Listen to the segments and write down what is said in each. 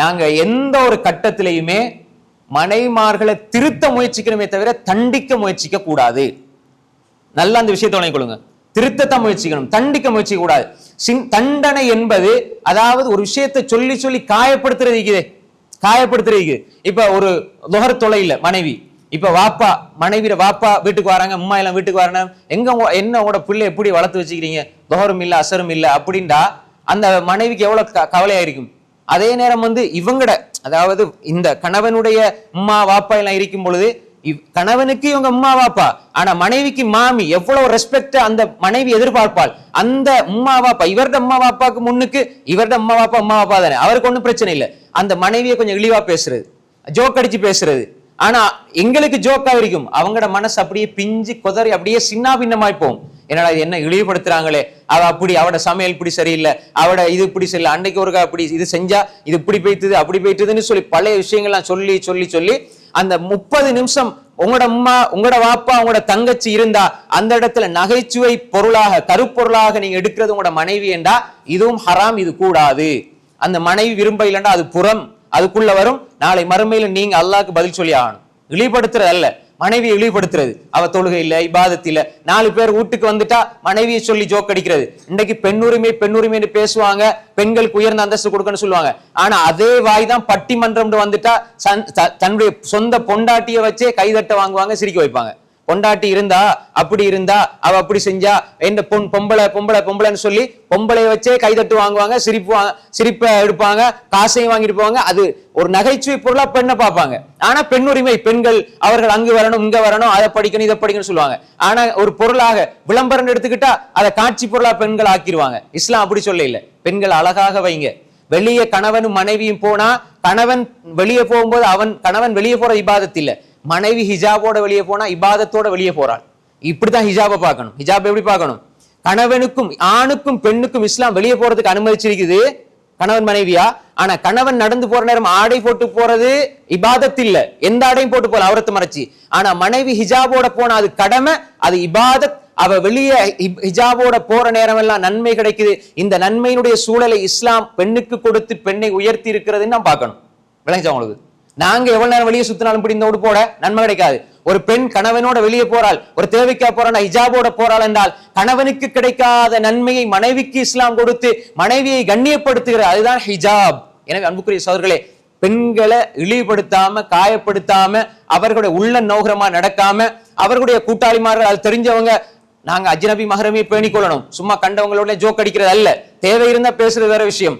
நாங்க எந்த ஒரு கட்டத்திலையுமே மனைமார்களை திருத்த முயற்சிக்கணுமே தவிர தண்டிக்க முயற்சிக்க கூடாது. நல்லா அந்த விஷயத்தை வழங்கிக் கொள்ளுங்க. முயற்சிக்கணும். தண்டிக்க முயற்சிக்க கூடாது. தண்டனை என்பது அதாவது ஒரு விஷயத்தை சொல்லி சொல்லி காயப்படுத்துறது காயப்படுத்துறது இப்ப ஒரு நுகர் தொலை மனைவி. இப்ப வாப்பா மனைவியோட வாப்பா வீட்டுக்கு வராங்க அம்மா எல்லாம் வீட்டுக்கு வராங்க. எங்க என்ன உங்களோட பிள்ளை எப்படி வளர்த்து வச்சுக்கிறீங்க? துகரும் இல்லை அசரும் இல்லை அப்படின்டா அந்த மனைவிக்கு எவ்வளவு க- கவலையா இருக்கும்? அதே நேரம் வந்து இவங்கட அதாவது இந்த கணவனுடைய அம்மா வாப்பா எல்லாம் இருக்கும் பொழுது இவ்- கணவனுக்கு இவங்க அம்மா வாப்பா ஆனா மனைவிக்கு மாமி எவ்வளவு ரெஸ்பெக்ட் அந்த மனைவி எதிர்பார்ப்பாள். அந்த அம்மா வாப்பா இவரது அம்மா வாப்பாக்கு முன்னுக்கு இவரது அம்மா வாப்பா அம்மா வாப்பா தானே. அவருக்கு ஒன்றும் பிரச்சனை இல்லை. அந்த மனைவியை கொஞ்சம் இழிவா பேசுறது ஜோக் அடிச்சு பேசுறது. ஆனா எங்களுக்கு ஜோக்கா இருக்கும். அவங்களோட மனசு அப்படியே பிஞ்சு குதறி அப்படியே சின்ன பின்னமாய் போகும். என்னடா இது என்ன இழிவுபடுத்துறாங்களே? அவ அப்படி அவட சமையல் இப்படி சரியில்லை. அவட இது இப்படி சரியில்லை. அன்னைக்கு ஒருக்கா அப்படி இது செஞ்சா இது இப்படி போய்த்துது அப்படி போய்த்துதுன்னு சொல்லி பழைய விஷயங்கள்லாம் சொல்லி சொல்லி சொல்லி அந்த முப்பது நிமிஷம் உங்களோட அம்மா உங்களோட வாப்பா உங்களோட தங்கச்சி இருந்தா அந்த இடத்துல நகைச்சுவை பொருளாக கருப்பொருளாக நீங்க எடுக்கிறது உங்களோட மனைவி என்றா இதுவும் ஹராம் இது கூடாது. அந்த மனைவி விரும்ப இல்லைன்னா அது புறம். அதுக்குள்ள வரும். நாளை மறுமையில நீங்க அல்லாக்கு பதில் சொல்லி ஆகணும். இழிவுபடுத்துறது அல்ல. மனைவியை இழிவுபடுத்துறது. அவ தொழுகை இல்ல இபாதத் இல்ல. நாலு பேர் வீட்டுக்கு வந்துட்டா மனைவியை சொல்லி ஜோக் அடிக்கிறது. இன்னைக்கு பெண்ணுரிமை பெண்ணுரிமைன்னு பேசுவாங்க. பெண்களுக்கு உயர்ந்த அந்தஸ்து கொடுக்கணும்னு சொல்லுவாங்க. ஆனா அதே வாய் தான் பட்டிமன்றம்னு வந்துட்டா சன்- தன்னுடைய சொந்த பொண்டாட்டிய வச்சே கைதட்ட வாங்குவாங்க சிரிக்க வைப்பாங்க. பொண்டாட்டி இருந்தா அப்படி இருந்தா அவ அப்படி செஞ்சா என்ன பொன் பொம்பளை பொம்பளை பொம்பளைன்னு சொல்லி பொம்பளை வச்சே கைதட்டு வாங்குவாங்க சிரிப்பு சிரிப்பை எடுப்பாங்க காசையும் வாங்கிட்டு போவாங்க. அது ஒரு நகைச்சுவை பொருளா பெண்ணை பார்ப்பாங்க. ஆனா பெண்ணுரிமை பெண்கள் அவர்கள் அங்கு வரணும் இங்க வரணும் அதை படிக்கணும் இதை படிக்கணும்னு சொல்லுவாங்க. ஆனா ஒரு பொருளாக விளம்பரம் எடுத்துக்கிட்டா அதை காட்சி பொருளா பெண்கள் ஆக்கிடுவாங்க. இஸ்லாம் அப்படி சொல்ல இல்ல பெண்கள் அழகாக வைங்க. வெளியே கணவனும் மனைவியும் போனா கணவன் வெளியே போகும்போது அவன் கணவன் வெளியே போற இபாதத்தில் மனைவி ஹிஜாபோட வெளியே போனா இபாதத்தோட வெளியே போறாள். இப்படிதான் ஹிஜாபை பார்க்கணும். ஹிஜாப் எப்படி பார்க்கணும்? கணவனுக்கும் ஆணுக்கும் பெண்ணுக்கும் இஸ்லாம் வெளியே போறதுக்கு அனுமதிச்சிருக்குது கணவன் மனைவியா? ஆனா கணவன் நடந்து போற நேரம் ஆடை போட்டு போறது இபாதத் இல்ல. எந்த ஆடையும் போட்டு போல அவரத்தை மறைச்சு. ஆனா மனைவி ஹிஜாபோட போனா அது கடமை அது இபாதத். அவ வெளியே ஹிஜாபோட போற நேரம் எல்லாம் நன்மை கிடைக்குது. இந்த நன்மையினுடைய சூழலை இஸ்லாம் பெண்ணுக்கு கொடுத்து பெண்ணை உயர்த்தி இருக்கிறதுன்னு நான் பார்க்கணும். விளங்கிச்சா உங்களுக்கு? நாங்க எவ்வளவு நேரம் வெளியே சுத்தினாலும் இப்படி இந்த போட நன்மை கிடைக்காது. ஒரு பெண் கணவனோட வெளியே போறாள் ஒரு தேவைக்கா போறாள் ஹிஜாபோட போறாள் என்றால் கணவனுக்கு கிடைக்காத நன்மையை மனைவிக்கு இஸ்லாம் கொடுத்து மனைவியை கண்ணியப்படுத்துகிற அதுதான் ஹிஜாப். எனவே அன்புக்குரிய சோதர்களே பெண்களை இழிவுபடுத்தாம காயப்படுத்தாம அவர்களுடைய உள்ள நோகரமா நடக்காம அவர்களுடைய கூட்டாளிமார்கள் அது தெரிஞ்சவங்க நாங்க அஜ்னபி மகரமே பேணிக் கொள்ளணும் சும்மா கண்டவங்களோட ஜோக் அடிக்கிறது அல்ல. தேவை இருந்தா பேசுறது வேற விஷயம்.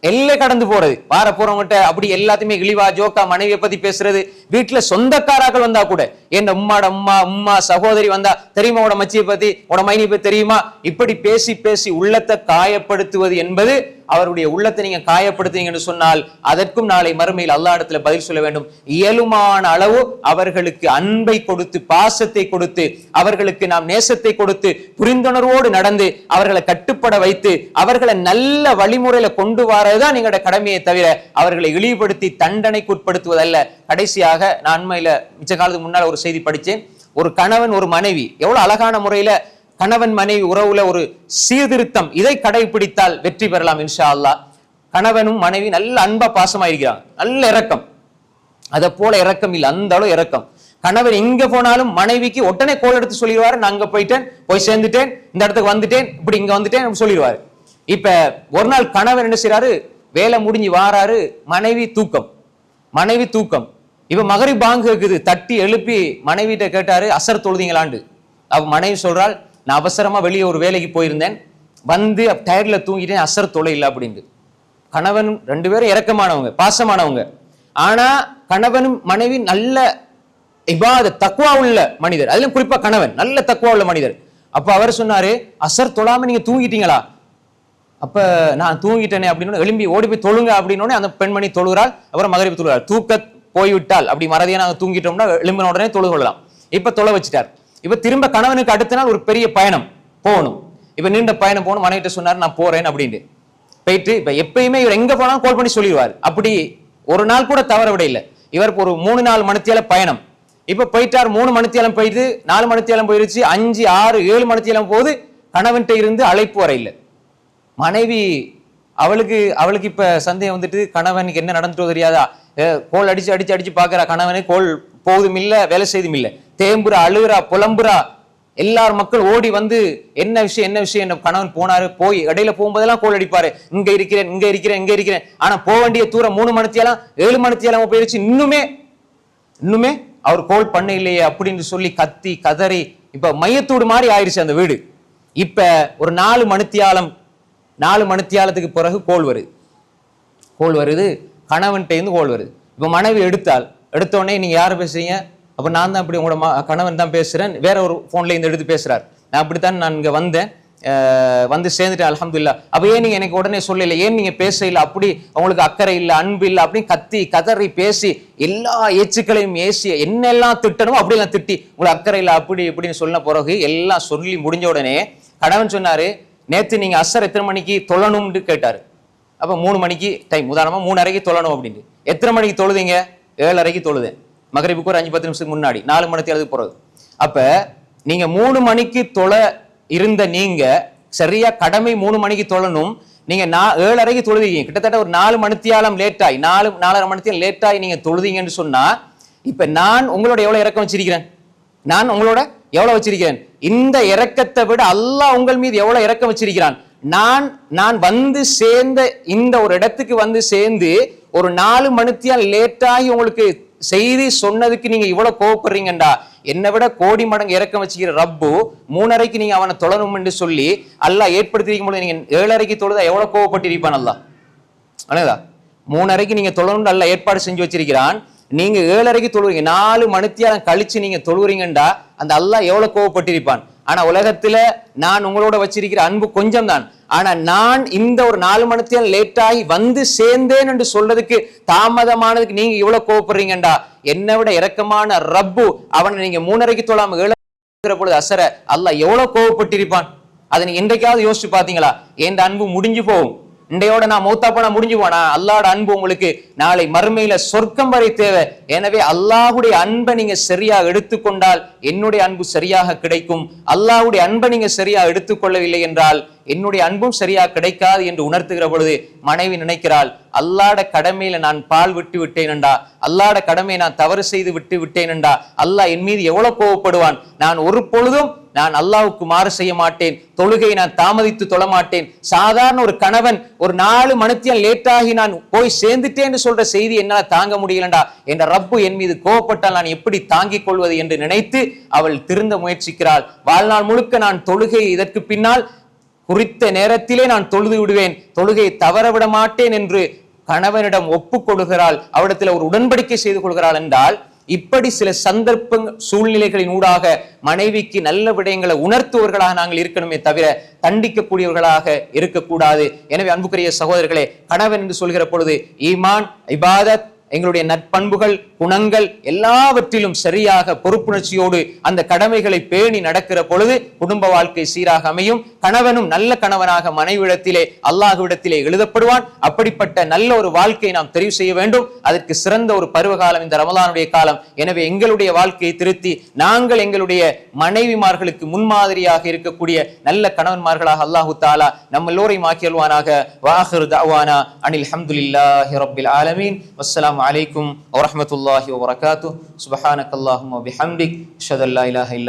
எல்லை கடந்து போறது. வார போறவங்ககிட்ட அப்படி எல்லாத்தையுமே இழிவா ஜோக்கா மனைவியை பத்தி பேசுறது. வீட்டுல சொந்தக்காராக்கள் வந்தா கூட என் உம்மாட உம்மா உம்மா சகோதரி வந்தா தெரியுமா உட மச்சியை பத்தி? உட மைனி பத்தி தெரியுமா? இப்படி பேசி பேசி உள்ளத்தை காயப்படுத்துவது என்பது அவருடைய உள்ளத்தை நீங்க காயப்படுத்துறீங்கன்னு சொன்னால் அதற்கும் நாளை மறுமையில் அல்லா இடத்துல பதில் சொல்ல வேண்டும். இயலுமான அளவு அவர்களுக்கு அன்பை கொடுத்து பாசத்தை கொடுத்து அவர்களுக்கு நாம் நேசத்தை கொடுத்து புரிந்துணர்வோடு நடந்து அவர்களை கட்டுப்பட வைத்து அவர்களை நல்ல வழிமுறையில கொண்டு வரதுதான் எங்களோட கடமையை தவிர அவர்களை இழிவுபடுத்தி தண்டனைக்கு உட்படுத்துவதல்ல. கடைசியாக நான் அண்மையில மிச்ச காலத்துக்கு முன்னால் ஒரு செய்தி படிச்சேன் ஒரு கணவன் ஒரு மனைவி எவ்வளவு அழகான முறையில கணவன் மனைவி உறவுல ஒரு சீர்திருத்தம் இதை கடைபிடித்தால் வெற்றி பெறலாம் இன்ஷா அல்லாஹ் கணவனும் மனைவி நல்ல அன்பா பாசமா இருக்கிறாங்க நல்ல இறக்கம். அதை போல இறக்கம் இல்லை அந்த அளவு இறக்கம். கணவன் எங்க போனாலும் மனைவிக்கு உடனே கோல் எடுத்து சொல்லிடுவாரு நான் அங்க போயிட்டேன் போய் சேர்ந்துட்டேன் இந்த இடத்துக்கு வந்துட்டேன் இப்படி இங்க வந்துட்டேன் சொல்லிடுவாரு. இப்ப ஒரு நாள் கணவன் என்ன செய்யறாரு வேலை முடிஞ்சு வாராரு மனைவி தூக்கம். மனைவி தூக்கம். இப்ப மகரி பாங்கு இருக்குது தட்டி எழுப்பி மனைவிட்ட கேட்டாரு அசர் தொழுதிங்களாண்டு அவ மனைவி சொல்றாள் நான் அவசரமா வெளியே ஒரு வேலைக்கு போயிருந்தேன். வந்து டயர்ல தூங்கிட்டேன் அசர் தொலை இல்லை அப்படின்ட்டு கணவன் ரெண்டு பேரும் இறக்கமானவங்க பாசமானவங்க. ஆனா கணவனும் மனைவி நல்ல இபாத தக்குவா உள்ள மனிதர். அதிலும் குறிப்பா கணவன் நல்ல தக்குவா உள்ள மனிதர். அப்ப அவர் சொன்னாரு அசர் தொழாம நீங்க தூங்கிட்டீங்களா? அப்ப நான் தூங்கிட்டேனே அப்படின்னு எழும்பி ஓடி போய் தொழுங்க அப்படின்னு அந்த பெண்மணி தொழுகிறாள் அப்புறம் மகரிப்பு தொழுகிறாள். தூக்க போய்விட்டால் அப்படி மறதியா நாங்க தூங்கிட்டோம்னா எழும்பின உடனே தொழுகொள்ளலாம். இப்போ இப்ப தொலை வச்சுட்டார். இப்ப திரும்ப கணவனுக்கு அடுத்த நாள் ஒரு பெரிய பயணம் போகணும். இப்ப நீண்ட பயணம் போகணும் மனைவிட்ட சொன்னார் நான் போறேன் அப்படின்ட்டு. போயிட்டு இப்ப எப்பயுமே இவர் எங்க போனாலும் கால் பண்ணி சொல்லிடுவார். அப்படி ஒரு நாள் கூட தவற விட இல்லை இவருக்கு ஒரு மூணு நாலு மணித்தியால பயணம். இப்ப போயிட்டார் மூணு மணித்தியாலம் போயிட்டு நாலு மணித்தியாலம் போயிருச்சு அஞ்சு ஆறு ஏழு மணித்தியாலம் போது கணவன்கிட்ட இருந்து அழைப்பு வர இல்லை மனைவி அவளுக்கு அவளுக்கு இப்ப சந்தேகம் வந்துட்டு கணவனுக்கு என்ன நடந்துட்டோ தெரியாதா? கோல் அடிச்சு அடிச்சு அடிச்சு பாக்குறா கணவனு கோல் போகுதும் இல்லை வேலை செய்தும் இல்லை. தேம்புறா அழுகுறா புலம்புறா. எல்லார் மக்கள் ஓடி வந்து என்ன விஷயம் என்ன விஷயம் என்ன கணவன் போனாரு போய் இடையில போகும்போதெல்லாம் கோல் அடிப்பாரு. இங்க இருக்கிறேன் இங்க இருக்கிறேன் இங்க இருக்கிறேன். ஆனா போக வேண்டிய தூரம் மூணு மணித்தியெல்லாம் ஏழு மணித்தியெல்லாம் போயிடுச்சு இன்னுமே இன்னுமே அவர் கோல் பண்ண இல்லையே அப்படின்னு சொல்லி கத்தி கதறி இப்ப மையத்தூடு மாதிரி ஆயிடுச்சு அந்த வீடு. இப்ப ஒரு நாலு மணித்தியாலம் நாலு மணித்தியாலத்துக்கு பிறகு கோல் வருது. கோல் வருது கணவன்கிட்ட இருந்து கோல் வருது. இப்ப மனைவி எடுத்தால் எடுத்த உடனே யார் யாரை பேசுறீங்க? அப்போ நான் தான் இப்படி உங்களோட மா கணவன் தான் பேசுகிறேன் வேற ஒரு ஃபோன்ல இருந்து எடுத்து பேசுகிறார் நான் அப்படித்தான் நான் இங்கே வந்தேன். வந்து சேர்ந்துட்டேன் அலமதுல்லா அப்போ ஏன் நீங்கள் எனக்கு உடனே சொல்லல? ஏன் நீங்கள் பேசல? அப்படி உங்களுக்கு அக்கறை இல்லை அன்பு இல்லை அப்படின்னு கத்தி கதறி பேசி எல்லா ஏச்சுக்களையும் ஏசி என்னெல்லாம் திட்டணுமோ அப்படிலாம் திட்டி உங்களுக்கு அக்கறை இல்லை அப்படி இப்படின்னு சொன்ன பிறகு எல்லாம் சொல்லி முடிஞ்ச உடனே கணவன் சொன்னார் நேற்று நீங்கள் அசர் எத்தனை மணிக்கு தொழணும்னு கேட்டார். அப்போ மூணு மணிக்கு டைம் உதாரணமாக மூணு அறைக்கு தொழணும் அப்படின்ட்டு. எத்தனை மணிக்கு தொழுதீங்க? ஏழரைக்கு தொழுதேன். மகரிப்புக்கு ஒரு அஞ்சு பத்து நிமிஷத்துக்கு முன்னாடி. நாலு மணி எழுது போகிறது அப்போ நீங்கள் மூணு மணிக்கு தொழ இருந்த நீங்கள் சரியாக கடமை மூணு மணிக்கு தொழணும். நீங்க நா- ஏழரைக்கு தொழுதீங்க கிட்டத்தட்ட ஒரு நாலு மணித்தியாலம் லேட்டாய் நாலு நாலரை மணித்தியாலம் லேட் ஆகி நீங்க தொழுதீங்கன்னு சொன்னா இப்ப நான் உங்களோட எவ்வளவு இறக்கம் வச்சிருக்கிறேன்? நான் உங்களோட எவ்வளவு வச்சிருக்கிறேன்? இந்த இறக்கத்தை விட அல்லாஹ் உங்கள் மீது எவ்வளவு இறக்கம் வச்சிருக்கிறான்? நான் நான் வந்து சேர்ந்த இந்த ஒரு இடத்துக்கு வந்து சேர்ந்து ஒரு நாலு மணித்தியா லேட்டாகி உங்களுக்கு செய்தி சொன்னதுக்கு நீங்க இவ்வளவு கோவப்படுறீங்கண்டா? என்னை விட கோடி மடங்கு இறக்கம் வச்சுக்கிற ரப்பு மூணரைக்கு நீங்க அவனை தொழணும் என்று சொல்லி அல்லா ஏற்படுத்திருக்கும் போது நீங்க ஏழரைக்கு தொழுதா எவ்வளவு கோவப்பட்டிருப்பான் அல்லதா அழகா மூணரைக்கு நீங்க தொழணும் நல்ல ஏற்பாடு செஞ்சு வச்சிருக்கிறான். நீங்க ஏழரைக்கு தொழுவீங்க. நாலு மணித்தியாரம் கழிச்சு நீங்க தொழுவுறீங்கண்டா? அந்த அல்லாஹ் எவ்வளவு கோவப்பட்டிருப்பான்? ஆனா உலகத்துல நான் உங்களோட வச்சிருக்கிற அன்பு கொஞ்சம் தான் ஆனா நான் இந்த ஒரு நாலு மணித்தியாலம் லேட்டாகி வந்து சேர்ந்தேன் என்று சொல்றதுக்கு தாமதமானதுக்கு நீங்க இவ்வளவு கோவப்படுறீங்கண்டா? என்னை விட இறக்கமான ரப்பு அவனை நீங்க மூணரைக்கு தொழாம ஏழு பொழுது அசர அல்ல எவ்வளவு கோவப்பட்டிருப்பான்? அதை நீங்க என்றைக்காவது யோசிச்சு பாத்தீங்களா என் அன்பு முடிஞ்சு போகும். இன்றையோட நான் மௌத்தா போனா முடிஞ்சு போனா அல்லாட அன்பு உங்களுக்கு நாளை மறுமையில சொர்க்கம் வரை தேவை. எனவே அல்லாஹுடைய அன்பை நீங்க சரியா எடுத்துக்கொண்டால் என்னுடைய அன்பு சரியாக கிடைக்கும். அல்லாஹ்வுடைய அன்பை நீங்க சரியா எடுத்துக்கொள்ளவில்லை என்றால் என்னுடைய அன்பும் சரியா கிடைக்காது என்று உணர்த்துகிற பொழுது மனைவி நினைக்கிறாள் அல்லாட கடமையில நான் பால் விட்டு விட்டேனண்டா அல்லாட கடமையை நான் தவறு செய்து விட்டு விட்டேனண்டா அல்லாஹ் என் மீது எவ்வளவு கோவப்படுவான்? நான் ஒரு பொழுதும் நான் அல்லாவுக்கு மாறு செய்ய மாட்டேன் தொழுகை நான் தாமதித்து தொழ மாட்டேன். சாதாரண ஒரு கணவன் ஒரு நாலு மணித்தியம் லேட்டாகி நான் போய் சேர்ந்துட்டேன்னு சொல்ற செய்தி என்னால் தாங்க முடியலண்டா? என்ற ரப்பு என் மீது கோவப்பட்டால் நான் எப்படி தாங்கிக் கொள்வது என்று நினைத்து அவள் திருந்த முயற்சிக்கிறாள். வாழ்நாள் முழுக்க நான் தொழுகை இதற்கு பின்னால் குறித்த நேரத்திலே நான் தொழுது விடுவேன். தொழுகையை தவறவிட மாட்டேன் என்று கணவனிடம் ஒப்புக்கொள்கிறாள் அவரிடத்தில் ஒரு உடன்படிக்கை செய்து கொள்கிறாள் என்றால் இப்படி சில சந்தர்ப்ப சூழ்நிலைகளின் ஊடாக மனைவிக்கு நல்ல விடயங்களை உணர்த்துவர்களாக நாங்கள் இருக்கணுமே தவிர தண்டிக்கக்கூடியவர்களாக இருக்கக்கூடாது. எனவே அன்புக்குரிய சகோதரர்களே கணவன் என்று சொல்கிற பொழுது ஈமான் இபாதத் எங்களுடைய நற்பண்புகள் குணங்கள் எல்லாவற்றிலும் சரியாக பொறுப்புணர்ச்சியோடு அந்த கடமைகளை பேணி நடக்கிற பொழுது குடும்ப வாழ்க்கை சீராக அமையும். கணவனும் நல்ல கணவனாக மனைவிடத்திலே அல்லாஹுவிடத்திலே எழுதப்படுவான். அப்படிப்பட்ட நல்ல ஒரு வாழ்க்கையை நாம் தெரிவு செய்ய வேண்டும். அதற்கு சிறந்த ஒரு பருவகாலம் இந்த ரமலானுடைய காலம். எனவே எங்களுடைய வாழ்க்கையை திருத்தி நாங்கள் எங்களுடைய மனைவிமார்களுக்கு முன்மாதிரியாக இருக்கக்கூடிய நல்ல கணவன்மார்களாக அல்லாஹு தாலா நம்ம எல்லோரையும் ஆக்கியல்வானாக வாஹர் தாவானா அனில் அல்ஹம்துலில்லாஹி ரபில் ஆலமீன். عليكم ورحمة الله وبركاته. سبحانك اللهم وبحمدك أشهد أن لا إله إلا